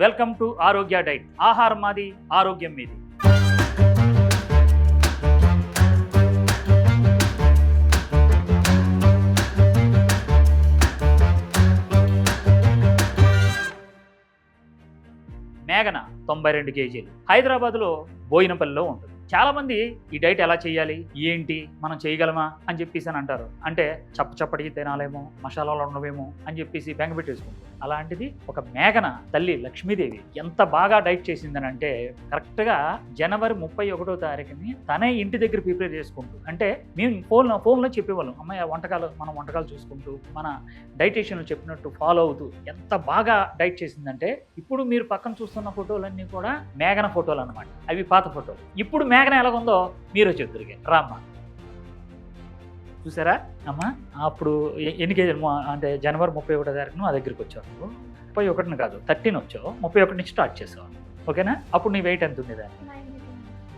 Welcome to ఆరోగ్య diet. ఆహారం మాది ఆరోగ్యం మీది. మేఘన తొంభై రెండు కేజీలు. హైదరాబాద్లో బోయినపల్లిలో ఉంటుంది. చాలామంది ఈ డైట్ ఎలా చేయాలి? ఏంటి? మనం చేయగలమా? అని చెప్పేసి అని అంటారు. అంటే చప్ప చప్పటికి తినాలేమో మసాలాలు ఉండవేమో అని చెప్పేసి బెంగ పెట్టేసుకుంటారు. అలాంటిది ఒక మేఘన తల్లి లక్ష్మీదేవి ఎంత బాగా డైట్ చేసిందని అంటే కరెక్ట్గా జనవరి ముప్పై ఒకటో తారీఖుని తనే ఇంటి దగ్గర ప్రిపేర్ చేసుకుంటూ అంటే మేము ఫోన్ ఫోన్లో చెప్పేవాళ్ళం. అమ్మాయి వంటకాలు మన వంటకాలు చూసుకుంటూ మన డైటేషన్లు చెప్పినట్టు ఫాలో అవుతూ ఎంత బాగా డైట్ చేసిందంటే ఇప్పుడు మీరు పక్కన చూస్తున్న ఫోటోలన్నీ కూడా మేఘన ఫోటోలు అనమాట అవి పాత ఫోటోలు. ఇప్పుడు మేఘన ఎలాగుందో మీరు చెప్తురిగే రామ్మ. చూసారా? అమ్మ అప్పుడు ఎ- ఎన్ని కేజీలు మొ- అంటే జనవరి ముప్పై ఒకటో తారీఖున మా దగ్గరికి వచ్చావు. నువ్వు ముప్పై ఒకటిని కాదు థర్టీన్ వచ్చావు. ముప్పై ఒకటి నుంచి స్టార్ట్ చేసావు. ఓకేనా? అప్పుడు నీ వెయిట్ ఎంత ఉండేది?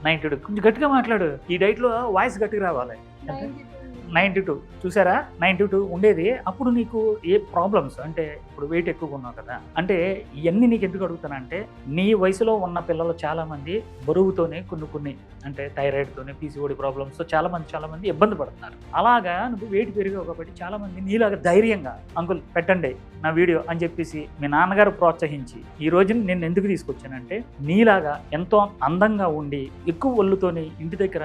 Ninety two. కొంచెం గట్టిగా మాట్లాడు. ఈ డైట్లో వాయిస్ గట్టిగా రావాలి. Ninety two. చూసారా? నైంటీ టూ ఉండేది. అప్పుడు నీకు ఏ ప్రాబ్లమ్స్ అంటే ఇప్పుడు వెయిట్ ఎక్కువగా ఉన్నావు కదా. అంటే ఇవన్నీ నీకు ఎందుకు అడుగుతానంటే నీ వయసులో ఉన్న పిల్లలు చాలా మంది బరువుతోనే కొన్ని కొన్ని అంటే థైరాయిడ్తోనే పీసీఓడి ప్రాబ్లమ్స్ చాలా మంది చాలా మంది ఇబ్బంది పడుతున్నారు. అలాగా నువ్వు వెయిట్ పెరిగావు కాబట్టి చాలా మంది నీలాగా ధైర్యంగా అంకుల్ పెట్టండి. నా వీడియో అని చెప్పేసి మీ నాన్నగారు ప్రోత్సహించి ఈ రోజున నేను ఎందుకు తీసుకొచ్చానంటే నీలాగా ఎంతో అందంగా ఉండి ఎక్కువ ఒళ్ళుతోని ఇంటి దగ్గర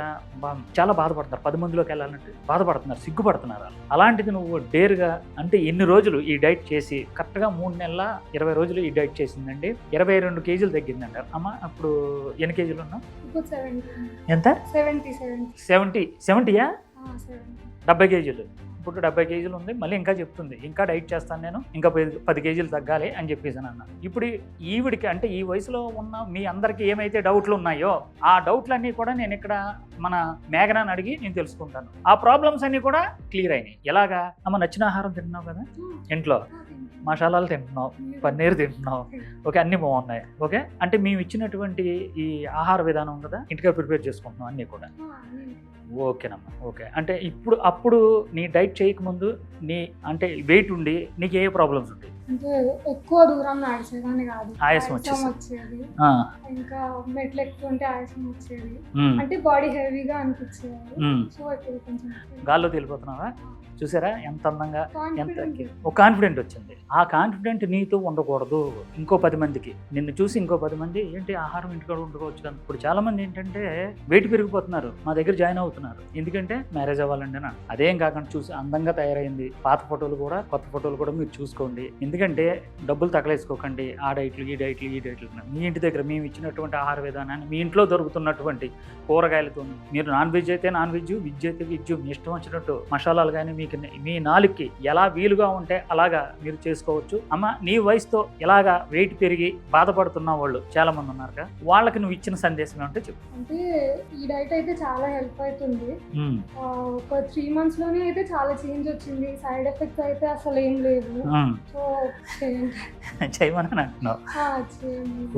చాలా బాధపడతారు. పది మందిలోకి వెళ్ళాలంటే బాధపడుతున్నారు సిగ్గుపడుతున్నారు. అలాంటిది నువ్వు డేర్గా అంటే ఎన్ని రోజులు ఈ డైట్ చేసి కరెక్ట్గా మూడు నెలల ఇరవై రోజులు ఈ డైట్ చేసిందండి. ఇరవై రెండు కేజీలు తగ్గిందంటారు. అమ్మ అప్పుడు ఎన్ని కేజీలు ఉన్నావు? ఎంత? సెవెంటీ సెవెంటీ సెవెంటీ సెవెంటీయా సెవెంటీ డెబ్బై కేజీలు. ఇప్పుడు డెబ్బై కేజీలు ఉంది మళ్ళీ ఇంకా చెప్తుంది ఇంకా డైట్ చేస్తాను నేను ఇంకా పది కేజీలు తగ్గాలి అని చెప్పేసి అన్న ఇప్పుడు ఈవిడికి అంటే ఈ వయసులో ఉన్న మీ అందరికీ ఏమైతే డౌట్లు ఉన్నాయో ఆ డౌట్లన్నీ కూడా నేను ఇక్కడ మన మేఘనాన్ని అడిగి నేను తెలుసుకుంటాను. ఆ ప్రాబ్లమ్స్ అన్నీ కూడా క్లియర్ అయినాయి. ఎలాగా? అమ్మ నచ్చిన ఆహారం తింటున్నావు కదా? ఇంట్లో? మసాలాలు తింటున్నావు పన్నీర్ తింటున్నావు. ఓకే అన్నీ బాగున్నాయి. ఓకే అంటే మేము ఇచ్చినటువంటి ఈ ఆహార విధానం కదా ఇంటిగా ప్రిపేర్ చేసుకుంటున్నాం అన్నీ కూడా. ఓకేనమ్మా ఓకే. అంటే ఇప్పుడు అప్పుడు నీ డైట్ చేయకముందు నీ అంటే వెయిట్ ఉండి నీకు ఏ ప్రాబ్లమ్స్ ఉంటాయి? అంటే ఎక్కువ దూరం నడిచేదాన్ని కాదు. ఆయాసం. వచ్చేది. ఇంకా మెట్లు ఆయాసం వచ్చేది. అంటే బాడీ హెవీగా అనిపించేది. సో ఇప్పుడు కొంచెం గాల్లో తెలిపోతున్నావా? చూసారా? ఎంత అందంగా ఎంత ఒక కాన్ఫిడెంట్ వచ్చింది. ఆ కాన్ఫిడెంట్ నీతో ఉండకూడదు. ఇంకో పది మందికి. నిన్ను చూసి ఇంకో పది మంది ఏంటి ఆహారం ఇంటికాడ ఉండకోవచ్చు కదా? ఇప్పుడు చాలా మంది ఏంటంటే వెయిట్ పెరిగిపోతున్నారు. మా దగ్గర జాయిన్ అవుతున్నారు. ఎందుకంటే మ్యారేజ్ అవ్వాలండి అదేం కాకుండా చూసి అందంగా తయారైంది. పాత ఫోటోలు కూడా కొత్త ఫోటోలు కూడా మీరు చూసుకోండి. ఎందుకంటే డబ్బులు తగలేసుకోకండి. ఆ డైట్లు ఈ డైట్లు ఈ డైట్లు. మీ ఇంటి దగ్గర మేము ఇచ్చినటువంటి ఆహార విధానాన్ని మీ ఇంట్లో దొరుకుతున్నటువంటి కూరగాయలతో మీరు నాన్ వెజ్ అయితే నాన్ వెజ్ వెజ్ అయితే వెజ్ మీ ఇష్టం వచ్చినట్టు మసాలాలు కానీ మీకు మీ నాలుగుకి ఎలా వీలుగా ఉంటే అలాగా మీరు చేసుకోవచ్చు. అమ్మ నీ వయసుతో ఇలాగా వెయిట్ పెరిగి బాధపడుతున్న వాళ్ళు చాలా మంది ఉన్నారు కదా వాళ్ళకి నువ్వు ఇచ్చిన సందేశం ఏమంటే చెప్పు. అంటే ఈ డైట్ అయితే చాలా హెల్ప్ అవుతుంది ఒక త్రీ మంత్స్లోనే అయితే చాలా చేంజ్ వచ్చింది. సైడ్ ఎఫెక్ట్స్ అయితే అసలు ఏం లేవు. ఉమ్. సో చేయమని అంటున్నావు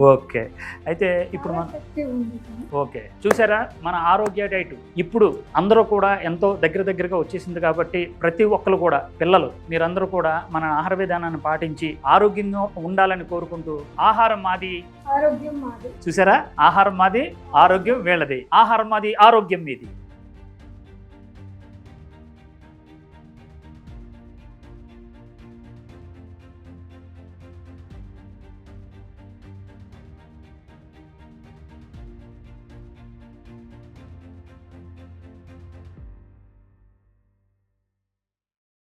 ఓకే. అయితే ఇప్పుడు మన ఓకే. చూసారా? మన ఆరోగ్య డైట్ ఇప్పుడు అందరూ కూడా ఎంతో దగ్గర దగ్గరగా వచ్చేసింది కాబట్టి ప్రతి ఒక్కరు కూడా పిల్లలు మీరందరూ కూడా మన ఆహార విధానాన్ని పాటించి ఆరోగ్యంగా ఉండాలని కోరుకుంటూ ఆహారం మాది. ఆరోగ్యం మాది. చూసారా? ఆహారం మాది ఆరోగ్యం వీళ్ళది. ఆహారం మాది ఆరోగ్యం మీది.